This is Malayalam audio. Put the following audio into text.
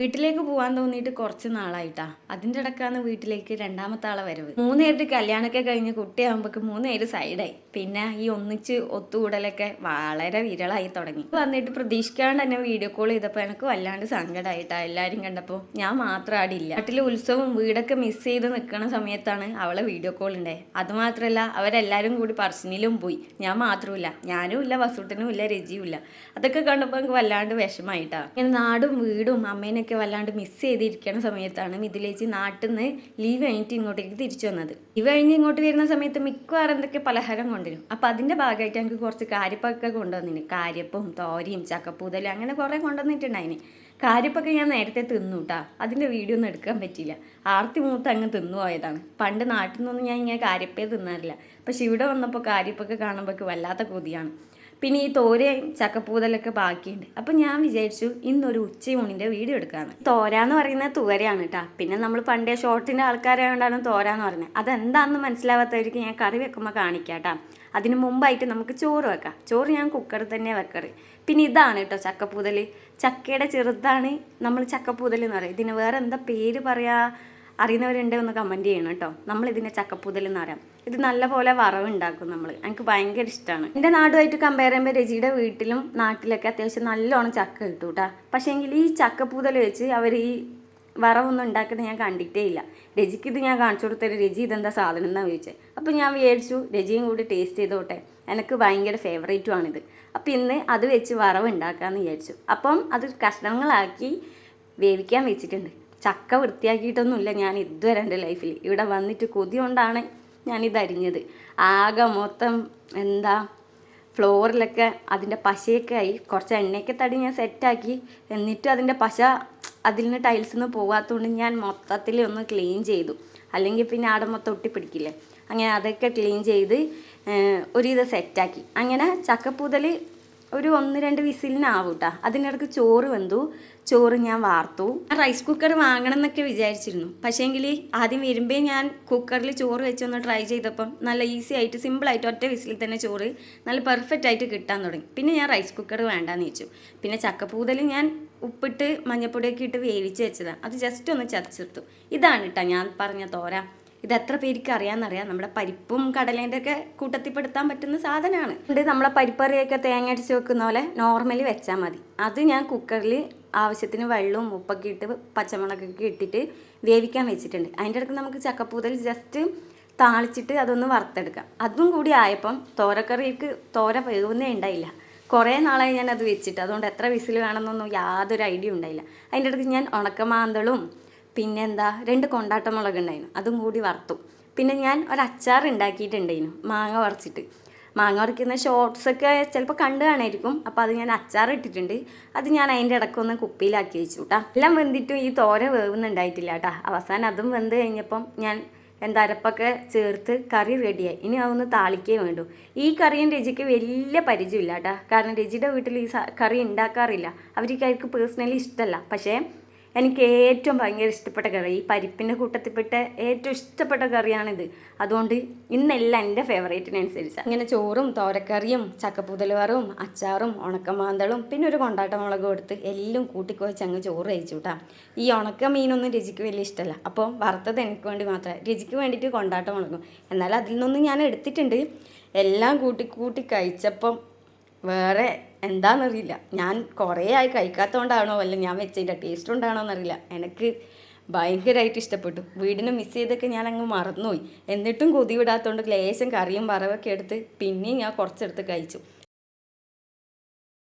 വീട്ടിലേക്ക് പോകാൻ തോന്നിയിട്ട് കുറച്ച് നാളായിട്ടാ. അതിന്റെ ഇടക്കാണ് വീട്ടിലേക്ക് രണ്ടാമത്തെ ആളെ വരവ്. മൂന്ന് പേരുടെ കല്യാണമൊക്കെ കഴിഞ്ഞ് കുട്ടിയാകുമ്പോൾ മൂന്ന് പേര് സൈഡായി. പിന്നെ ഈ ഒന്നിച്ച് ഒത്തുകൂടലൊക്കെ വളരെ വിരളായി തുടങ്ങി. വന്നിട്ട് പ്രതീക്ഷിക്കാണ്ട് തന്നെ വീഡിയോ കോൾ ചെയ്തപ്പോൾ എനിക്ക് വല്ലാണ്ട് സങ്കടമായിട്ടാ എല്ലാവരും കണ്ടപ്പോൾ ഞാൻ മാത്രം ആടില്ല വീട്ടിലെ ഉത്സവം വീടൊക്കെ മിസ് ചെയ്ത് നിൽക്കുന്ന സമയത്താണ് അവളെ വീഡിയോ കോൾ ഉണ്ടായത് അതുമാത്രമല്ല അവരെല്ലാവരും കൂടി പറശ്ശിനിലും പോയി. ഞാൻ മാത്രമില്ല ഞാനും ഇല്ല വസൂട്ടനും ഇല്ല രജിയും ഇല്ല. അതൊക്കെ കണ്ടപ്പോൾ എനിക്ക് വല്ലാണ്ട് വിഷമായിട്ടാ. ഇങ്ങനെ നാടും വീടും അമ്മേനൊക്കെ വല്ലാണ്ട് മിസ് ചെയ്തിരിക്കുന്ന സമയത്താണ് മിഥുലേച്ചി നാട്ടിൽ നിന്ന് ലീവ് കഴിഞ്ഞിട്ട് ഇങ്ങോട്ടേക്ക് തിരിച്ചു വന്നത്. ലീവ് കഴിഞ്ഞ് ഇങ്ങോട്ട് വരുന്ന സമയത്ത് മിക്കവാറും എന്തൊക്കെ പലഹാരം കൊണ്ടുവരും. അപ്പം അതിന്റെ ഭാഗമായിട്ട് എനിക്ക് കുറച്ച് കാര്യപ്പൊക്കെ കൊണ്ടുവന്നിന്. കാര്യപ്പും തോരയും ചക്കപ്പൂതലും അങ്ങനെ കുറേ കൊണ്ടുവന്നിട്ടുണ്ടായിന്. കാര്യപ്പൊക്കെ ഞാൻ നേരത്തെ തിന്നു കേട്ടാ അതിന്റെ വീഡിയോ ഒന്നും എടുക്കാൻ പറ്റിയില്ല. ആർത്തി മൂത്ത് അങ്ങ് തിന്നു പോയതാണ്. പണ്ട് നാട്ടിൽ നിന്നൊന്നും ഞാൻ ഇങ്ങനെ കാര്യപ്പേ തിന്നാറില്ല. പക്ഷെ ഇവിടെ വന്നപ്പോൾ കാര്യപ്പൊക്കെ കാണുമ്പോൾ വല്ലാത്ത കൊതിയാണ്. പിന്നെ ഈ തോരയും ചക്കപ്പൂതലൊക്കെ ബാക്കിയുണ്ട്. അപ്പം ഞാൻ വിചാരിച്ചു ഇന്നൊരു ഉച്ചയൂണിന്റെ വീഡിയോ എടുക്കാമെന്ന് തോര എന്ന് പറയുന്നത് തുവരയാണ് കേട്ടോ പിന്നെ നമ്മൾ പണ്ടേ ഷോർട്ടിന്റെ ആൾക്കാരായതുകൊണ്ടാണ് തോര എന്ന് പറയുന്നത്. അതെന്താണെന്ന് മനസ്സിലാവാത്തവർക്ക് ഞാൻ കറി വെക്കുമ്പോൾ കാണിക്കാം കേട്ടോ അതിന് മുമ്പായിട്ട് നമുക്ക് ചോറ് വെക്കാം. ചോറ് ഞാൻ കുക്കറിൽ തന്നെ വെക്കാറ്. പിന്നെ ഇതാണ് കേട്ടോ ചക്കപ്പൂതൽ ചക്കയുടെ ചെറുതാണ് നമ്മൾ ചക്കപ്പൂതൽ എന്ന് പറയും. ഇതിന് വേറെ എന്താ പേര് പറയാ? അറിയുന്നവരുണ്ട് ഒന്ന് കമന്റ് ചെയ്യണം കേട്ടോ. നമ്മൾ ഇതിനെ ചക്കപ്പൂതൽ എന്ന് പറയാം. ഇത് നല്ലപോലെ വറവ് ഉണ്ടാക്കും നമ്മൾ എനിക്ക് ഭയങ്കര ഇഷ്ടമാണ് എന്റെ നാടുമായിട്ട് കമ്പയർ ചെയ്യുമ്പോൾ രജിയുടെ വീട്ടിലും നാട്ടിലൊക്കെ അത്യാവശ്യം നല്ലോണം ചക്ക കിട്ടും കേട്ടോ പക്ഷേ എങ്കിൽ ഈ ചക്കപ്പൂതൽ വെച്ച് അവർ ഈ വറവൊന്നും ഉണ്ടാക്കുന്നത് ഞാൻ കണ്ടിട്ടേ ഇല്ല. രജിക്ക് ഇത് ഞാൻ കാണിച്ചു കൊടുത്തൊരു രജി ഇതെന്താ സാധനം എന്നാണ് ചോദിച്ചത് അപ്പോൾ ഞാൻ വിചാരിച്ചു രജിയും കൂടി ടേസ്റ്റ് ചെയ്തോട്ടെ. എനിക്ക് ഭയങ്കര ഫേവറേറ്റും ആണിത്. അപ്പോൾ ഇന്ന് അത് വെച്ച് വറവ് ഉണ്ടാക്കാമെന്ന് വിചാരിച്ചു. അപ്പം അത് കഷ്ണങ്ങളാക്കി വേവിക്കാൻ വെച്ചിട്ടുണ്ട്. ചക്ക വൃത്തിയാക്കിയിട്ടൊന്നുമില്ല ഞാൻ ഇതുവരെ എന്റെ ലൈഫിൽ. ഇവിടെ വന്നിട്ട് കൊതി കൊണ്ടാണ് ഞാനിത് അരിഞ്ഞത്. ആകെ മൊത്തം എന്താ ഫ്ലോറിലൊക്കെ അതിന്റെ പശയൊക്കെ ആയി. കുറച്ച് എണ്ണയൊക്കെ തടി ഞാൻ സെറ്റാക്കി. എന്നിട്ട് അതിന്റെ പശ അതിൽ നിന്ന് ടൈൽസിൽ നിന്ന് പോകാത്തതുകൊണ്ട് ഞാൻ മൊത്തത്തിൽ ഒന്ന് ക്ലീൻ ചെയ്തു. അല്ലെങ്കിൽ പിന്നെ ആടെ മൊത്തം ഒട്ടിപ്പിടിക്കില്ലേ അങ്ങനെ അതൊക്കെ ക്ലീൻ ചെയ്ത് ഒരു ഇത് സെറ്റാക്കി. അങ്ങനെ ചക്കപ്പൂതൽ ഒരു ഒന്ന് രണ്ട് വിസിലിനാവും കേട്ടോ അതിനിടക്ക് ചോറ് വെന്തു. ചോറ് ഞാൻ വാർത്തു. ഞാൻ റൈസ് കുക്കർ വാങ്ങണം എന്നൊക്കെ വിചാരിച്ചിരുന്നു. പക്ഷേങ്കിൽ ആദ്യം വരുമ്പേ ഞാൻ കുക്കറിൽ ചോറ് വെച്ചൊന്ന് ട്രൈ ചെയ്തപ്പം നല്ല ഈസി ആയിട്ട് സിമ്പിളായിട്ട് ഒറ്റ വിസിലിൽ തന്നെ ചോറ് നല്ല പെർഫെക്റ്റ് ആയിട്ട് കിട്ടാൻ തുടങ്ങി. പിന്നെ ഞാൻ റൈസ് കുക്കർ വേണ്ടാന്ന് വെച്ചു. പിന്നെ ചക്കപ്പൂതൽ ഞാൻ ഉപ്പിട്ട് മഞ്ഞപ്പൊടിയൊക്കെ ഇട്ട് വേവിച്ച് വെച്ചതാണ് അത് ജസ്റ്റ് ഒന്ന് ചതച്ചെടുത്തു. ഇതാണ് കേട്ടോ ഞാൻ പറഞ്ഞ തോര. ഇത് എത്ര പേർക്ക് അറിയാമെന്നറിയാം നമ്മുടെ പരിപ്പും കടലേന്റെ ഒക്കെ കൂട്ടത്തിൽപ്പെടുത്താൻ പറ്റുന്ന സാധനമാണ്. ഇത് നമ്മളെ പരിപ്പറിയൊക്കെ തേങ്ങ അടിച്ച് വെക്കുന്ന പോലെ നോർമലി വെച്ചാൽ മതി. അത് ഞാൻ കുക്കറിൽ ആവശ്യത്തിന് വെള്ളവും ഉപ്പൊക്കെ ഇട്ട് പച്ചമുളകൊക്കെ ഇട്ടിട്ട് വേവിക്കാൻ വെച്ചിട്ടുണ്ട്. അതിന്റെ ഇടയ്ക്ക് നമുക്ക് ചക്കപ്പൂതൽ ജസ്റ്റ് താളിച്ചിട്ട് അതൊന്ന് വറുത്തെടുക്കാം. അതും കൂടി ആയപ്പം തോരക്കറിക്ക് തോര വേവുന്നേ ഉണ്ടായില്ല. കുറേ നാളായി ഞാൻ അത് വെച്ചിട്ട്. അതുകൊണ്ട് എത്ര വിസിൽ വേണമെന്നൊന്നും യാതൊരു ഐഡിയ ഉണ്ടായില്ല. അതിന്റെ ഇടയ്ക്ക് ഞാൻ ഉണക്കമാന്തളും പിന്നെന്താ രണ്ട് കൊണ്ടാട്ട മുളക് ഉണ്ടായിരുന്നു അതും കൂടി വറുത്തു. പിന്നെ ഞാൻ ഒരു അച്ചാർ ഉണ്ടാക്കിയിട്ടുണ്ടായിരുന്നു മാങ്ങ വറച്ചിട്ട് മാങ്ങ വറക്കുന്ന ഷോർട്സൊക്കെ ചിലപ്പോൾ കണ്ടു കാണായിരിക്കും അപ്പോൾ അത് ഞാൻ അച്ചാർ ഇട്ടിട്ടുണ്ട്. അത് ഞാൻ അതിന്റെ ഇടയ്ക്കൊന്ന് കുപ്പിയിലാക്കി വെച്ചു കേട്ടോ എല്ലാം വെന്തിട്ടും ഈ തോര വേവുന്നുണ്ടായിട്ടില്ല കേട്ടോ അവസാനം അതും വെന്ത് കഴിഞ്ഞപ്പം ഞാൻ എന്താ അരപ്പൊക്കെ ചേർത്ത് കറി റെഡിയായി. ഇനി അതൊന്ന് താളിക്കേ വേണ്ടു. ഈ കറിയും രജിക്ക് വലിയ പരിചയമില്ല കേട്ടോ കാരണം രജിയുടെ വീട്ടിൽ ഈ കറി ഉണ്ടാക്കാറില്ല. അവർക്ക് അവർക്ക് പേഴ്സണലി ഇഷ്ടമല്ല പക്ഷേ എനിക്ക് ഏറ്റവും ഭയങ്കര ഇഷ്ടപ്പെട്ട കറി ഈ പരിപ്പിന്റെ കൂട്ടത്തിൽപ്പെട്ട ഏറ്റവും ഇഷ്ടപ്പെട്ട കറിയാണിത്. അതുകൊണ്ട് ഇന്നെല്ലാം എന്റെ ഫേവറേറ്റിനനുസരിച്ച്. ഇങ്ങനെ ചോറും തോരക്കറിയും ചക്കപ്പൂതലുവറും അച്ചാറും ഉണക്കമാന്തളും പിന്നെ ഒരു കൊണ്ടാട്ട മുളകും എടുത്ത് എല്ലാം കൂട്ടിക്കുവച്ച് അങ്ങ് ചോറ് കഴിച്ചു കേട്ടോ ഈ ഉണക്ക മീനൊന്നും രുചിക്ക് വലിയ ഇഷ്ടമല്ല അപ്പോൾ വറുത്തത് എനിക്ക് വേണ്ടി മാത്രമേ രുചിക്ക് വേണ്ടിയിട്ട് കൊണ്ടാട്ട മുളകും എന്നാൽ അതിൽ ഞാൻ എടുത്തിട്ടുണ്ട്. എല്ലാം കൂട്ടി കൂട്ടി കഴിച്ചപ്പം വേറെ എന്താണെന്നറിയില്ല ഞാൻ കുറേ ആയി കഴിക്കാത്തതുകൊണ്ടാണോ അല്ല ഞാൻ വെച്ചതിന്റെ ടേസ്റ്റ് കൊണ്ടാണോ എന്നറിയില്ല. എനിക്ക് ഭയങ്കരമായിട്ട് ഇഷ്ടപ്പെട്ടു. വീടിനെ മിസ് ചെയ്തൊക്കെ ഞാൻ അങ്ങ് മറന്നുപോയി. എന്നിട്ടും കൊതി വിടാത്തതുകൊണ്ട് ലേശം കറിയും വറവൊക്കെ എടുത്ത് പിന്നെയും ഞാൻ കുറച്ചെടുത്ത് കഴിച്ചു.